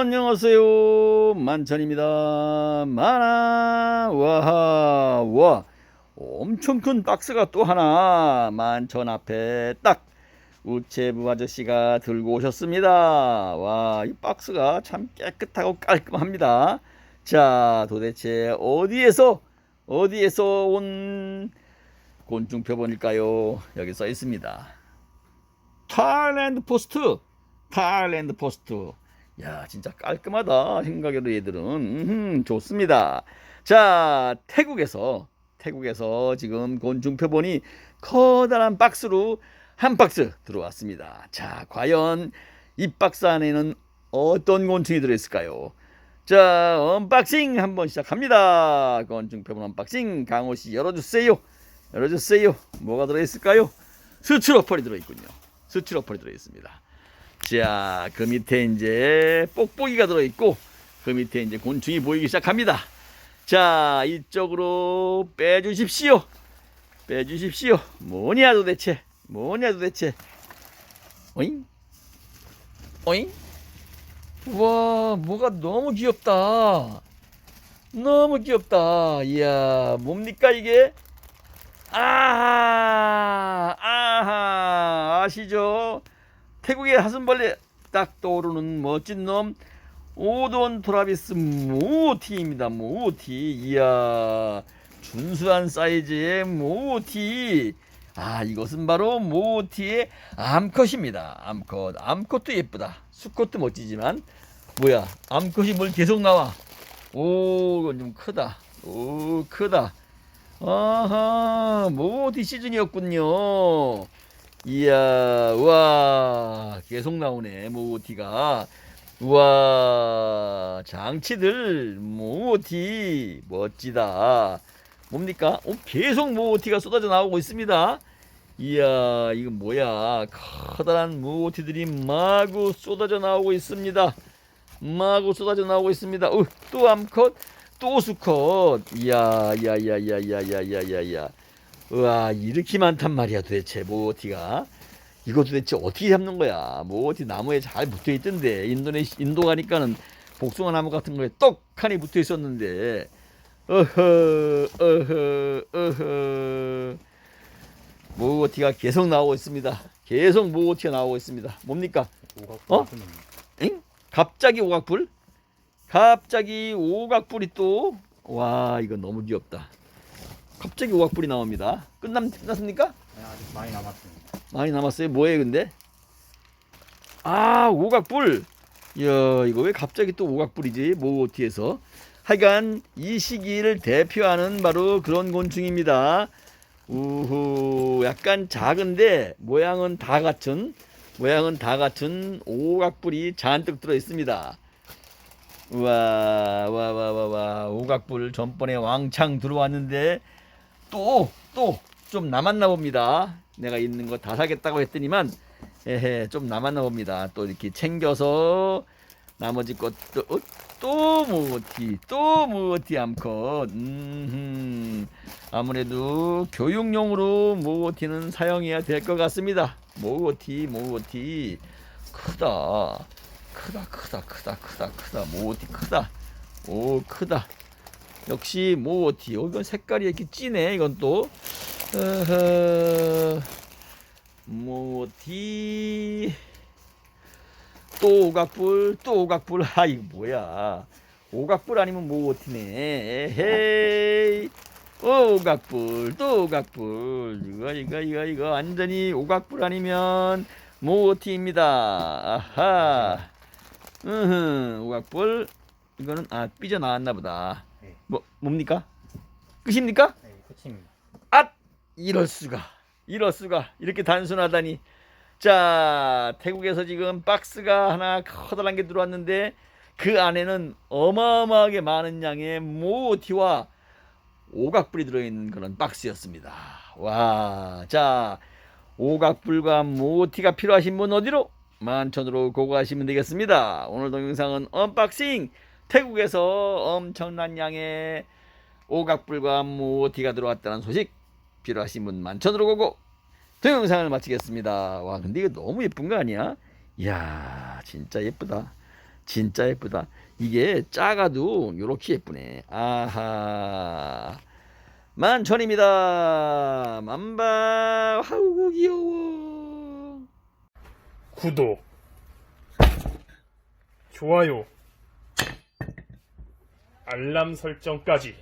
안녕하세요. 만천입니다. 만화. 와하. 와. 엄청 큰 박스가 또 하나 만천 앞에 딱 우체부 아저씨가 들고 오셨습니다. 와 이 박스가 참 깨끗하고 깔끔합니다. 자 도대체 어디에서 어디에서 온 곤충 표본일까요. 여기 써 있습니다. 타일랜드 포스트. 타일랜드 포스트 야 진짜 깔끔하다 생각해도 얘들은. 음흠, 좋습니다. 자 태국에서 태국에서 지금 곤충 표본이 커다란 박스로 한 박스 들어왔습니다. 자 과연 이 박스 안에는 어떤 곤충이 들어있을까요? 자 언박싱 한번 시작합니다. 곤충 표본 언박싱 강호 씨 열어주세요. 열어주세요. 뭐가 들어있을까요? 스트로펄이 들어있군요. 스트로펄이 들어있습니다 자, 그 밑에 이제 뽁뽁이가 들어있고, 그 밑에 이제 곤충이 보이기 시작합니다. 자, 이쪽으로 빼주십시오. 빼주십시오. 뭐냐 도대체? 뭐냐 도대체? 어잉? 어잉? 와, 뭐가 너무 귀엽다. 너무 귀엽다. 이야, 뭡니까 이게? 아하, 아하, 아시죠? 태국의 사슴벌레 딱 떠오르는 멋진 놈 오돈 토라비스 모티입니다. 모티. 이야 준수한 사이즈의 모티. 아 이것은 바로 모티의 암컷입니다. 암컷. 암컷도 예쁘다. 수컷도 멋지지만 뭐야 암컷이 뭘 계속 나와. 오 이건 좀 크다. 오 크다. 아하 모티 시즌이었군요. 이야, 우와, 계속 나오네, 모티가. 우와, 장치들, 모티, 멋지다. 뭡니까? 오, 계속 모티가 쏟아져 나오고 있습니다. 이야, 이건 뭐야? 커다란 모티들이 마구 쏟아져 나오고 있습니다. 마구 쏟아져 나오고 있습니다. 어, 또 암컷, 또 수컷. 이야, 이야, 이야, 이야, 이야, 이야, 이야, 이야. 우와 이렇게 많단 말이야 도대체 모어티가? 이거 도대체 어떻게 잡는 거야? 모어티 나무에 잘 붙어 있던데 인도네시 인도 가니까는 복숭아 나무 같은 거에 떡하니 붙어 있었는데. 어허 어허 어허. 모어티가 계속 나오고 있습니다. 계속 모어티가 나오고 있습니다. 뭡니까? 어? 응? 갑자기 오각불? 갑자기 오각불이 또? 와 이거 너무 귀엽다 갑자기 오각불이 나옵니다. 끝남 끝났습니까? 네, 아직 많이 남았습니다. 많이 남았어요. 뭐예요, 근데? 아, 오각불. 이야, 이거 왜 갑자기 또 오각불이지? 모티에서. 하여간 이 시기를 대표하는 바로 그런 곤충입니다. 우후, 약간 작은데 모양은 다 같은 모양은 다 같은 오각불이 잔뜩 들어 있습니다. 와, 와, 와, 와, 와, 오각불 전번에 왕창 들어왔는데 또, 또, 좀 남았나 봅니다. 내가 있는 거 다 사겠다고 했더니만, 에헤, 좀 남았나 봅니다. 또 이렇게 챙겨서, 나머지 것도, 어, 또 무어티, 또 무어티 암컷. 음, 아무래도 교육용으로 모어티는 사용해야 될 것 같습니다. 모어티, 모어티. 크다. 크다, 크다, 크다, 크다, 크다. 모어티 크다. 오, 크다. 역시 모어티. 어, 이건 색깔이 이렇게 진해. 이건 또. 어허, 모어티. 또 오각불, 또 오각불. 아, 이거 뭐야. 오각불 아니면 모어티네. 에헤이. 어, 오각불, 또 오각불. 이거, 이거, 이거, 이거. 완전히 오각불 아니면 모어티입니다. 아하. 으흠, 오각불. 이거는, 아, 삐져 나왔나 보다. 네, 뭐 뭡니까? 끝입니까? 네, 끝입니다. 아 이럴 수가. 이럴 수가. 이렇게 단순하다니. 자 태국에서 지금 박스가 하나 커다란 게 들어왔는데 그 안에는 어마어마하게 많은 양의 모티와 오각불이 들어있는 그런 박스였습니다. 와 자 오각불과 모티가 필요하신 분 어디로? 만천으로 고고하시면 되겠습니다. 오늘 동영상은 언박싱 태국에서 엄청난 양의 오각불과 모티가 들어왔다는 소식 필요하신 분 만천으로 고고 동영상을 마치겠습니다. 와 근데 이거 너무 예쁜 거 아니야? 이야 진짜 예쁘다. 진짜 예쁘다. 이게 작아도 요렇게 예쁘네. 아하 만천입니다. 만바 하우구 귀여워. 구독 좋아요 알람 설정까지.